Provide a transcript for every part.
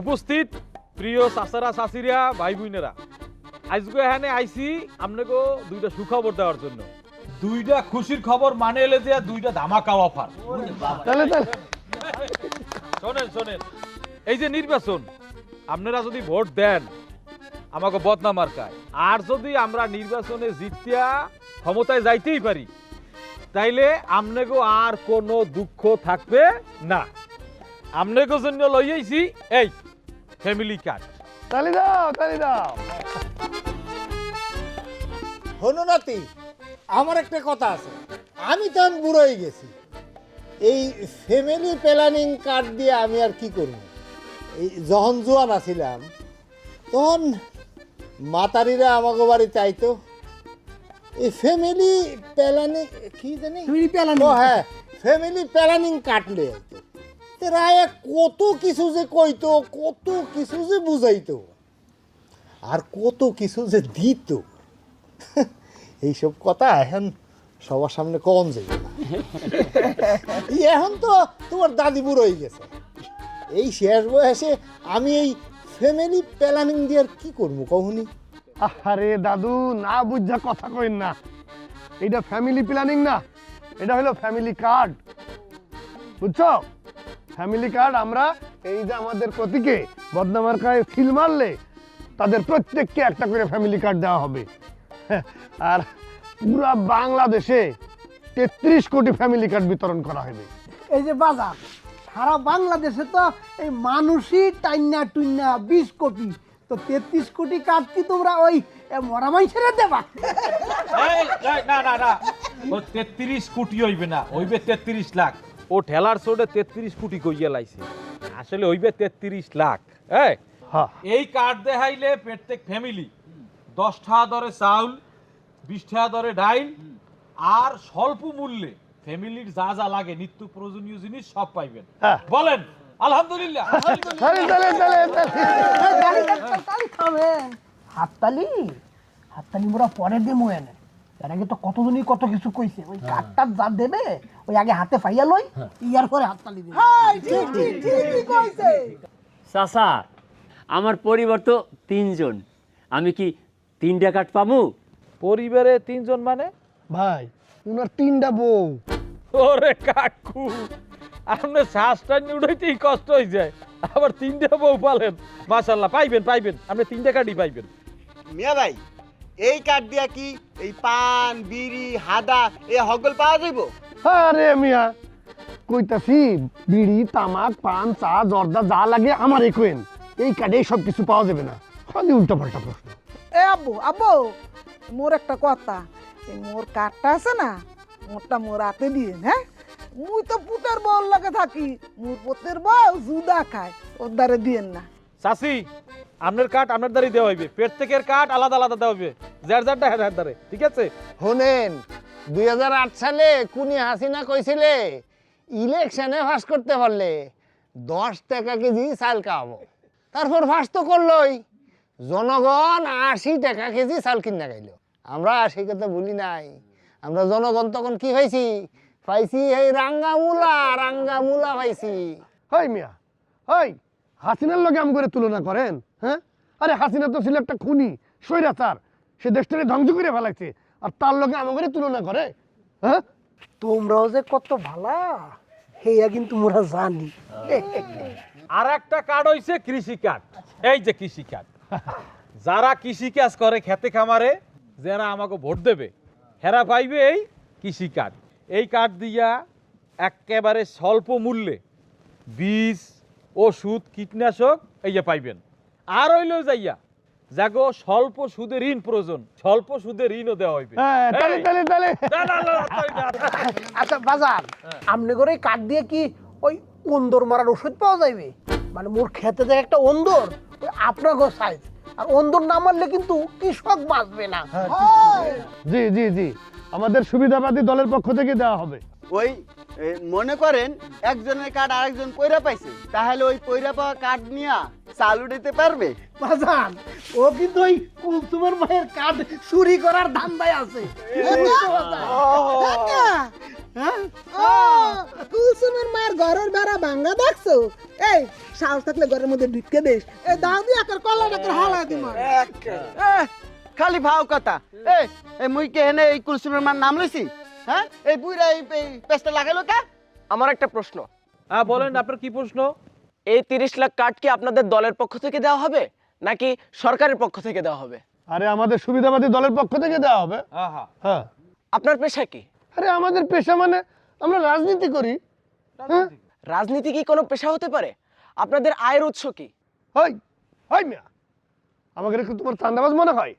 উপস্থিত প্রিয় চাচারা চাচিরা ভাই বোনেরা আজকে এখানে আইছি আপনাকে দুইটা সুখবর দেওয়ার জন্য। দুইটা খুশির খবর মানে এলে যে দুইটা ধামাকা অফার তাহলে তাহলে। শোনেন শোনেন। এই যে নির্বাচন আপনারা যদি ভোট দেন আমাকে বদনাম মার্কায় আর যদি আমরা নির্বাচনে জিতিয়া ক্ষমতায় যাইতেই পারি তাইলে আমনেগো আর কোনো দুঃখ থাকবে না। আমনেগো জন্য লইয়াইছি এই ফ্যামিলি কার্ড তালি দাও তালি দাও। হনু নাতি আমার একটা কথা আছে। আমি তখন বুড়ো হয়ে গেছি। এই ফ্যামিলি প্ল্যানিং কার্ড দিয়ে আমি আর কি করব? এই যখন জোয়ান আছিলাম তখন মাতারিরা আমাকে বাড়ি চাইতো। এই ফ্যামিলি প্ল্যানিং কি জানি? Family planning। ও হ্যাঁ ফ্যামিলি প্ল্যানিং আইতো। তো রায় কত কিছু যে কইতো, কত কিছু যে বুঝাইতো, আর কত কিছু যে দিত, এইসব কথা এখন সবার সামনে কম যাই এখন তো তোমার দাদি বুড়ো হয়ে গেছে। এই শেষ বয়সে আমি এই ফ্যামিলি প্ল্যানিং দিয়ে আর কি করব কখনই আরে দাদু, না বুঝা কথা কইন না। এটা ফ্যামিলি প্ল্যানিং না, এটা হলো ফ্যামিলি কার্ড বুঝছ? ফ্যামিলি কার্ড আমরা এই যে আমাদের প্রতীকে বদনামার কায় সিল মারলে তাদের প্রত্যেককে একটা করে ফ্যামিলি কার্ড দেওয়া হবে। হ্যাঁ, আর পুরা বাংলাদেশে তেত্রিশ কোটি ফ্যামিলি কার্ড বিতরণ করা হবে। এই যে বাজার সারা বাংলাদেশে তো এই মানুষই টাইনা টুইনা বিশ কোটি। তো তেত্রিশ কোটি কাঠ কি তোমরা ওই মরা মানুষেরা দেবা? না না না। ও তেত্রিশ কোটি হইবে না হইবে তেত্রিশ লাখ। ও ঠেলার সোডে তেত্রিশ কোটি কইয়া লাইছে। আসলে হইবে তেত্রিশ লাখ। হ্যাঁ এই কার্ড দেখাইলে প্রত্যেক ফ্যামিলি দশ টাকা দরে চাউল বিশ টাকা দরে ডাইল আর স্বল্প মূল্যে ফ্যামিলির যা যা লাগে নিত্য প্রয়োজনীয় জিনিস সব পাইবেন। হ্যাঁ। বলেন আলহামদুলিল্লাহ। হাততালি? হাততালি মোরা পরে দেবো এনে। এর আগে তো কতজনই কত কিছু কইছে? ওই কাঠটা যা দেবে ওই আগে হাতে পাইয়া লই ইয়ার পরে হাততালি দেবে। ঠিক ঠিক ঠিকই কইছে। চাচা আমার পরিবার তো তিনজন। আমি কি তিনটা কাঠ পাবো পরিবারে তিনজন মানে? ভাই উনার তিনটা বউ। ওরে কাকু আপনার শ্বাসটা উঠাইতেই কষ্ট হয়ে যায়। আবার তিনটে বউ পালেন। মাশাল্লাহ পাইবেন পাইবেন। আপনি তিনটে কার্ডই পাইবেন। মিয়া ভাই এই কাঠ দিয়া কি এই পান বিড়ি হাদা এ হগল পাওয়া যাইব? আরে মিয়া কইতাছি বিড়ি তামাক পান চা জর্দা যা লাগে আমার কোয়েন এই কার্ডে সব কিছু পাওয়া যাবে না। খালি উল্টা পাল্টা প্রশ্ন। এ আব্বু আব্বু মোর একটা কথা। এই মোর কাঠটা আছে না মোরটা মোর হাতে দিয়ে হ্যাঁ? মুই তো পুতের বউর লাগে থাকি মোর পুতের বউ জুদা খায় ওর দ্বারে দিয়েন না। চাচি আপনার কাঠ আপনার দ্বারাই দেওয়া হইবে। প্রত্যেকের কাঠ আলাদা আলাদা দেওয়া হইবে। যার দ্বারে ঠিক আছে? শোনেন দুই সালে কুনি হাসিনা কইছিলে ইলেকশনে ফাঁস করতে পারলে দশ টাকা কেজি চাল খাওয়াবো। তারপর ফাঁস তো করলোই জনগণ আশি টাকা কেজি চাল কিনা গাইল আমরা সেই কথা বলি নাই। আমরা জনগণ তখন কি পাইছি পাইছি এই রাঙ্গা মূলা রাঙ্গা মূলা পাইছি। হাই মিয়া হাই হাসিনার লগে আম করে তুলনা করেন হ্যাঁ? আরে হাসিনা তো ছিল একটা খুনি স্বৈরাচার। সে দেশটাকে ধ্বংস করে ফেলাইছে। আর তার লগে আমাকে তুলনা করে হ্যাঁ? তোমরাও যে কত ভালা হেয়া কিন্তু মোরা জানি। আর একটা কার্ড হইছে কৃষি কার্ড। এই যে কৃষি কার্ড। যারা কৃষি কাজ করে খেতে খামারে যারা আমাকে ভোট দেবে হেরা পাইবে এই কৃষি কার্ড। এই কার্ড দিয়া একেবারে স্বল্প মূল্যে বীজ ওষুধ কীটনাশক এই যে পাইবেন। আর হইলেও যাইয়া যাগো স্বল্প সুদে ঋণ প্রয়োজন। স্বল্প সুদে ঋণও দেওয়া হইবে। হ্যাঁ তালে এই, তালে তালে না, না, না, না, না, না। আচ্ছা বাজার আমনে করে কাঠ দিয়ে কি ওই অন্দর মারার ওষুধ পাওয়া যাইবে? মানে মোর খেতে দেয় একটা অন্দর ওই আপনার গো সাইজ আর অন্দর না মারলে কিন্তু কৃষক বাঁচবে না। জি জি জি। আমাদের সুবিধাবাদী দলের পক্ষ থেকে দেওয়া হবে। ওই মনে করেন একজনের কাঠ আরেকজন পয়রা পাইছে তাহলে ওই পয়রা পাওয়া কাঠ নিয়া চালু দিতে পারবে? বাজান ও কিন্তু ওই কুলসুমের মায়ের কাঠ চুরি করার ধান্দায় আছে। হ্যাঁ? ও কুলসুমের মার ঘরের বেড়া ভাঙ্গা দেখছ? এই সাহস থাকলে ঘরের মধ্যে ঢুকে দেশ। এই দাও দিয়ে একের কলাটাকে হালা দিমার এ, খালি ভাও কথা। এ এই মুই কে হেনে এই কুলসুমের মার নাম লইছি? হ্যাঁ? এই বুইরা এই এই পেস্টটা লাগাইলো কে? আমার একটা প্রশ্ন। হ্যাঁ বলেন আপনার কি প্রশ্ন? এই তিরিশ লাখ কার্ড কি আপনাদের দলের পক্ষ থেকে দেওয়া হবে? নাকি সরকারের পক্ষ থেকে দেওয়া হবে? আরে আমাদের সুবিধাবাদী দলের পক্ষ থেকে দেওয়া হবে। হ্যাঁ আপনার পেশা কি? আরে আমাদের পেশা মানে আমরা রাজনীতি করি। হ্যাঁ? রাজনীতি কি কোনো পেশা হতে পারে? আপনাদের আয়ের উৎস কি? হই হই মিয়া। আমাকে কি তোমার চান্দাবাজ মনে হয়?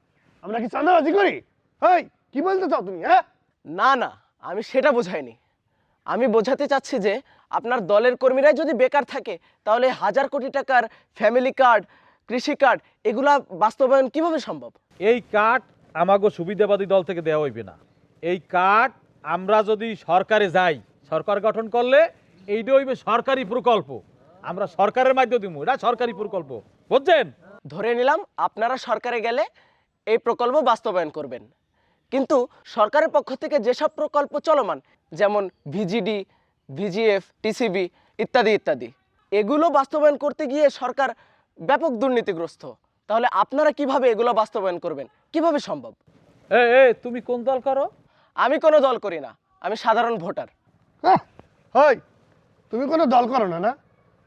আমরা কি চান্দাবাজি করি? হই কি বলতে চাও তুমি হ্যাঁ? না না আমি সেটা বোঝাইনি। আমি বোঝাতে চাচ্ছি যে আপনার দলের কর্মীরাই যদি বেকার থাকে তাহলে হাজার কোটি টাকার ফ্যামিলি কার্ড কৃষি কার্ড এগুলা বাস্তবায়ন কীভাবে সম্ভব? এই কার্ড আমাগো সুবিধাবাদী দল থেকে দেওয়া হইবে না। এই কার্ড আমরা যদি সরকারে যাই সরকার গঠন করলে এইটা হইবে সরকারি প্রকল্প। আমরা সরকারের মাধ্যমে দিব এটা সরকারি প্রকল্প। বুঝছেন? ধরে নিলাম আপনারা সরকারে গেলে এই প্রকল্প বাস্তবায়ন করবেন। কিন্তু সরকারের পক্ষ থেকে যেসব প্রকল্প চলমান যেমন ভিজিডি ভিজিএফ টিসিবি ইত্যাদি ইত্যাদি। এগুলো বাস্তবায়ন করতে গিয়ে সরকার ব্যাপক দুর্নীতিগ্রস্ত। তাহলে আপনারা কীভাবে এগুলো বাস্তবায়ন করবেন? কীভাবে সম্ভব? এ এ তুমি কোন দল করো? আমি কোনো দল করি না। আমি সাধারণ ভোটার। হ্যাঁ, হই তুমি কোনো দল করো না না?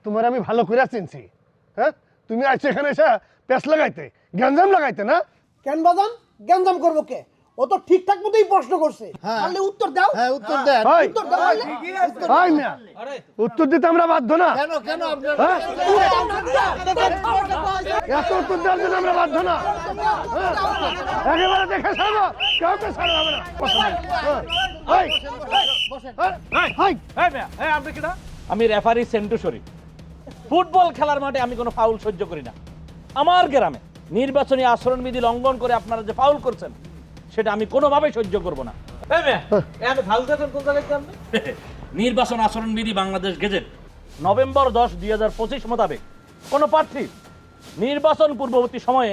তোমার আমি ভালো করে চিনছি। হ্যাঁ? তুমি আইছো এখানে এসে পেস লাগাইতে গ্যাঞ্জাম লাগাইতে না? কেন বাজান? গ্যাঞ্জাম করব কে? ও তো ঠিকঠাক মতোই প্রশ্ন করছে। তাহলে উত্তর দাও। হ্যাঁ উত্তর দেন। উত্তর দাও। মিয়া উত্তর দিতে আমরা বাধ্য না। কেন কেন আপনার হ্যাঁ? এত উত্তর দেওয়ার জন্য আমরা বাধ্য না। হ্যাঁ? একেবারে দেখে কাউকে না। হ্যাঁ। হ্যাঁ। আমি রেফারি সেন্টু শরীফ। ফুটবল খেলার মাঠে আমি কোনো ফাউল সহ্য করি না। আমার গ্রামে নির্বাচনী আচরণবিধি লঙ্ঘন করে আপনারা যে ফাউল করছেন সেটা আমি কোনোভাবেই সহ্য করব না। আপনি? নির্বাচন আচরণবিধি বাংলাদেশ গেজেট। নভেম্বর দশ দুই হাজার পঁচিশ মোতাবেক কোনো প্রার্থী নির্বাচন পূর্ববর্তী সময়ে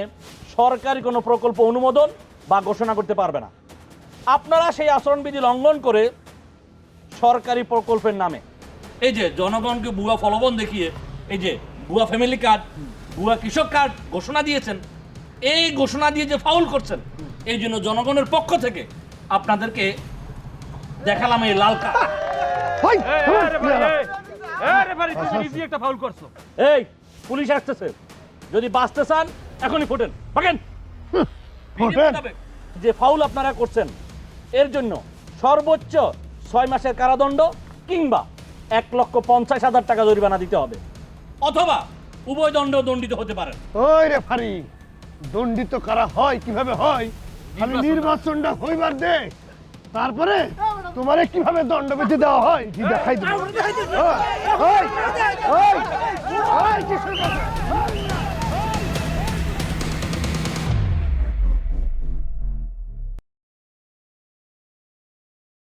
সরকারি কোনো প্রকল্প অনুমোদন বা ঘোষণা করতে পারবে না। আপনারা সেই আচরণবিধি লঙ্ঘন করে সরকারি প্রকল্পের নামে। এই যে জনগণকে বুয়া ফলবন দেখিয়ে এই যে বুয়া ফ্যামিলি কার্ড বুয়া কৃষক কার্ড ঘোষণা দিয়েছেন এই ঘোষণা দিয়ে যে ফাউল করছেন এই জন্য জনগণের পক্ষ থেকে আপনাদেরকে দেখালাম এই লাল কার্ড। এই পুলিশ আসতেছে। যদি বাঁচতে চান এখনই ফোটেন। ফাঁকেন যে ফাউল আপনারা করছেন এর জন্য সর্বোচ্চ ছয় মাসের কারাদণ্ড কিংবা এক লক্ষ পঞ্চাশ হাজার টাকা জরিমানা দিতে হবে। অথবা উভয় দণ্ড দণ্ডিত হতে পারেন ওই রে ফারি দণ্ডিত করা হয় কীভাবে হয়? আমি নির্বাচনটা হইবার দে তারপরে তোমারে কীভাবে দণ্ড বেঁধে দেওয়া হয় কি দেখাই দেবো